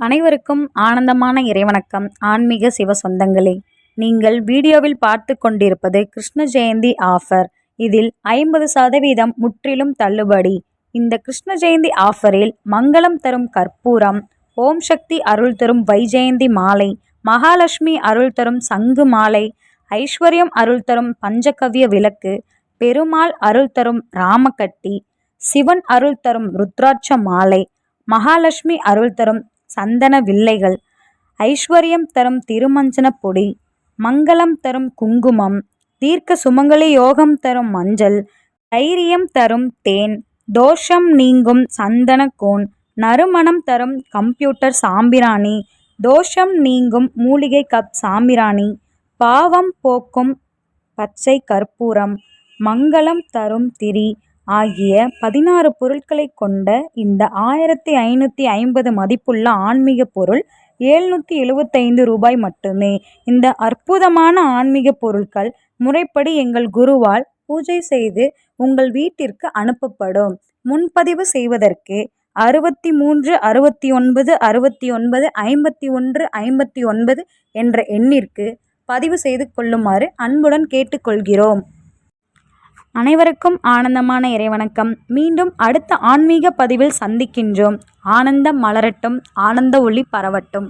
அனைவருக்கும் ஆனந்தமான இறைவணக்கம். ஆன்மீக சிவ சொந்தங்களே நீங்கள் வீடியோவில் பார்த்து கொண்டிருப்பது கிருஷ்ண ஜெயந்தி ஆஃபர். இதில் ஐம்பது சதவீதம் முற்றிலும் தள்ளுபடி. இந்த கிருஷ்ண ஜெயந்தி ஆஃபரில் மங்களம் தரும் கற்பூரம் ஓம் சக்தி அருள் தரும் வைஜெயந்தி மாலை மகாலட்சுமி அருள் தரும் சங்கு மாலை ஐஸ்வர்யம் அருள் தரும் பஞ்சகவ்ய விளக்கு பெருமாள் அருள் தரும் ராமகட்டி சிவன் அருள் தரும் ருத்ராட்ச மாலை மகாலட்சுமி அருள் தரும் சந்தன வில்லைகள். ஐஸ்வர்யம் தரும் திருமஞ்சன பொடி. மங்களம் தரும் குங்குமம். தீர்க்க சுமங்கலி யோகம் தரும் மஞ்சள். தைரியம் தரும் தேன். தோஷம் நீங்கும் சந்தன நறுமணம் தரும் கம்ப்யூட்டர் சாம்பிராணி. தோஷம் நீங்கும் மூலிகை கப் சாம்பிராணி. பாவம் போக்கும் பச்சை கற்பூரம். மங்களம் தரும் திரி. ஆகிய பதினாறு பொருட்களை கொண்ட இந்த ஆயிரத்தி ஐநூற்றி ஐம்பது மதிப்புள்ள ஆன்மீக பொருள் ஏழ்நூற்றி எழுபத்தைந்து ரூபாய் மட்டுமே. இந்த அற்புதமான ஆன்மீக பொருட்கள் முறைப்படி எங்கள் குருவால் பூஜை செய்து உங்கள் வீட்டிற்கு அனுப்பப்படும். முன்பதிவு செய்வதற்கு அறுபத்தி மூன்று அறுபத்தி ஒன்பது அறுபத்தி ஒன்பது ஐம்பத்தி ஒன்று ஐம்பத்தி ஒன்பது என்ற எண்ணிற்கு பதிவு செய்து கொள்ளுமாறு அன்புடன் கேட்டுக்கொள்கிறோம். அனைவருக்கும் ஆனந்தமான இறைவணக்கம். மீண்டும் அடுத்த ஆன்மீக பதிவில் சந்திக்கின்றோம். ஆனந்தம் மலரட்டும் ஆனந்த ஒளி பரவட்டும்.